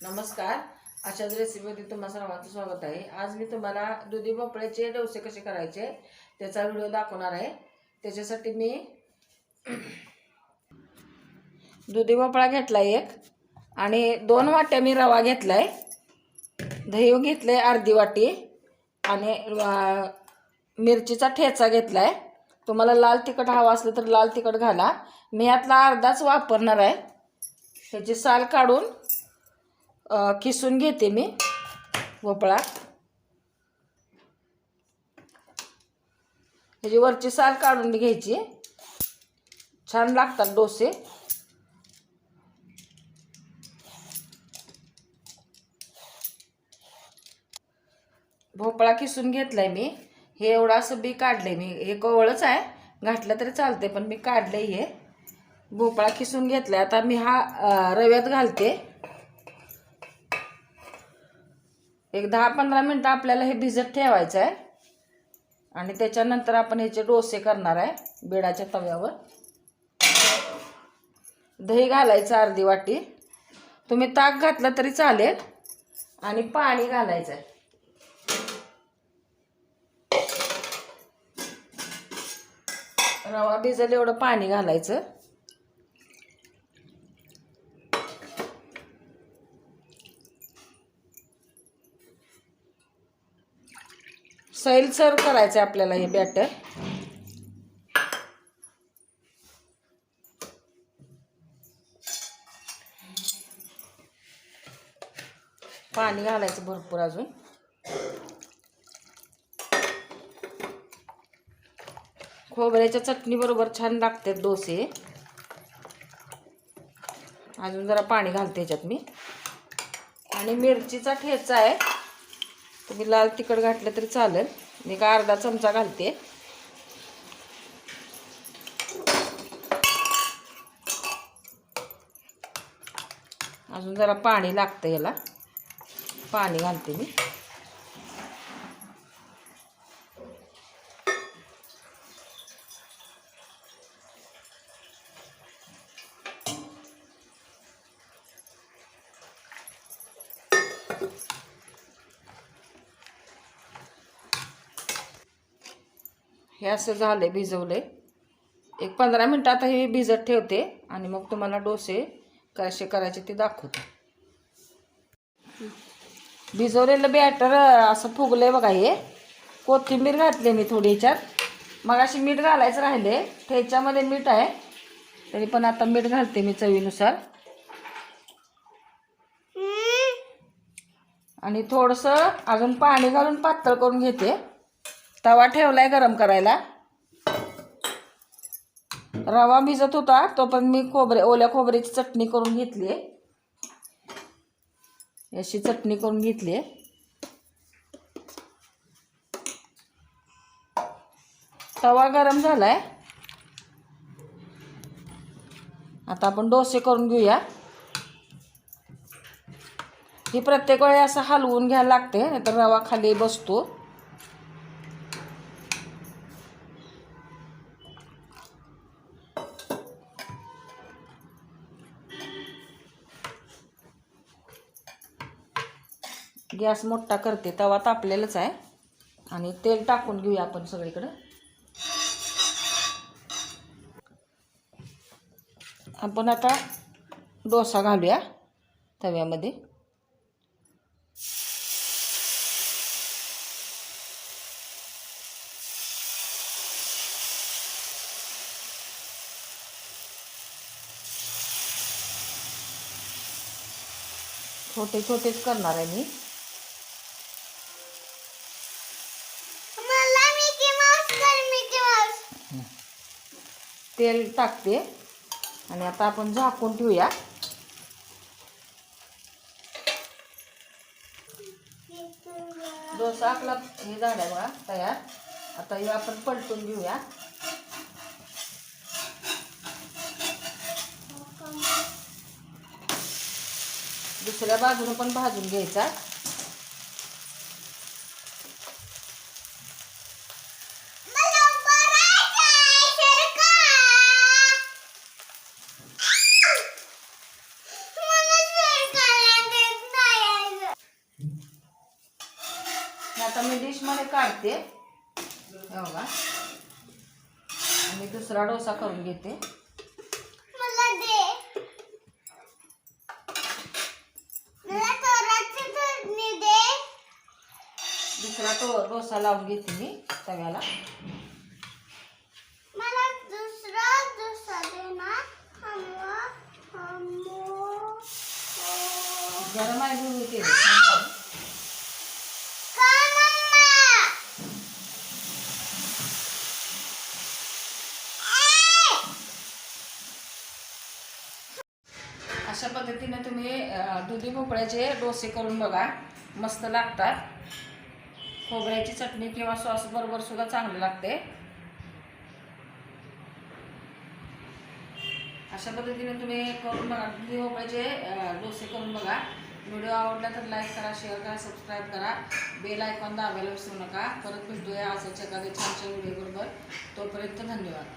नमस्कार. अशाच रेसिपीमध्ये तुम्हा सर्वांचं स्वागत आहे. आज मी तुम्हाला दुधी भोपळ्याचे डोसे कसे करायचे त्याचा व्हिडिओ दाखवणार आहे. त्याच्यासाठी मी दुधी भोपळा घेतला एक आणि दोन वाट्या मी रवा घेतला आहे दही घेतलं आहे अर्धी वाटी आणि मिरचीचा ठेचा घेतला आहे तुम्हाला लाल तिखट हवा असलं तर लाल तिखट घाला. मी यातला अर्धाच वापरणार आहे. ह्याची साल काढून किसून घेते मी भोपळा. ह्याची वरची साल काढून घ्यायची. छान लागतात डोसे. भोपळा किसून घेतलाय मी. हे एवढं असं बी काढलंय मी. हे कवळच आहे. घातलं तरी चालते पण मी काढलंय हे. भोपळा किसून घेतलाय. आता मी हा रव्यात घालते. एक दहा पंधरा मिनटं आपल्याला हे भिजत ठेवायचं आहे. आणि त्याच्यानंतर आपण ह्याचे डोसे करणार आहे बेडाच्या तव्यावर. दही घालायचं अर्धी वाटी. तुम्ही ताक घातलं तरी चालेल. आणि पाणी घालायचं आहे. रवा भिजल एवढं पाणी घालायचं. सैलसर करायचं आहे आपल्याला हे बॅटर पाणी घालायचं भरपूर अजून. खोबऱ्याच्या चटणीबरोबर छान लागते डोसे. अजून जरा पाणी घालते ह्याच्यात मी. आणि मिरचीचा ठेचा आहे. तुम्ही लाल तिखट घातलं तरी चालेल. मी का अर्धा चमचा घालते. अजून जरा पाणी लागतं याला. पाणी घालते मी. हे असं झालं भिजवले एक पंधरा मिनटं आता हे भिजत ठेवते आणि मग तुम्हाला डोसे कसे करायचे ते दाखवते. भिजवलेलं बॅटर असं फुगलं बघा हे. कोथिंबीर घातली मी थोडी ह्याच्यात. मग अशी मीठ घालायचं राहिले ठेच्यामध्ये मीठ आहे. तरी पण आता मीठ घालते मी चवीनुसार. आणि थोडंसं अजून पाणी घालून पातळ करून घेते. तवा ठेवला आहे गरम करायला. रवा भिजत होता तो पण मी खोबरे ओल्या खोबऱ्याची चटणी करून घेतली अशी चटणी करून घेतली तवा गरम झालाय. आता आपण डोसे करून घेऊया. ही प्रत्येक वेळी असं हलवून घ्यायला लागते नाहीतर रवा खाली बसतो. गॅस मोठा करते तवा तापलेलाच आहे. आणि तेल टाकून घेऊया आपण सगळीकडं. आपण आता डोसा घालूया तव्यामध्ये. छोटे छोटेच करणार आहे मी. तेल टाकते. आणि आता आपण झाकून ठेवूया. डोसा आपला हे झाला बघा तयार. आता हे आपण पलटून घेऊया. दुसऱ्या बाजूने पण भाजून घ्यायचा मला बरायचं आहे सरका मला सरकाला देत आता मी डिशमध्ये काढते. बघा. आणि दुसरा डोसा करून घेते. दुसरा तो डोसा लावून घेते मी तव्याला मला दुसरा दुसरा दे ना. हलवा हमो गरम आहे दूध होते का मम्मा ए! अशा पद्धतीनं तुम्ही दुधी भोपळ्याचे डोसे करून बघा. मस्त लागतात. खोबऱ्याची चटणी किंवा सॉस बरोबर सुद्धा चांगलं लागते. अशा पद्धतीने तुम्ही करून बघा. दुधी भोपळ्याचे डोसे करून बघा. व्हिडिओ आवडला तर लाईक करा शेअर करा सबस्क्राईब करा. बेल आयकॉन दाबायला विसरू नका. परत भेटूया असं एखाद्या छान व्हिडिओ बरोबर तोपर्यंत धन्यवाद.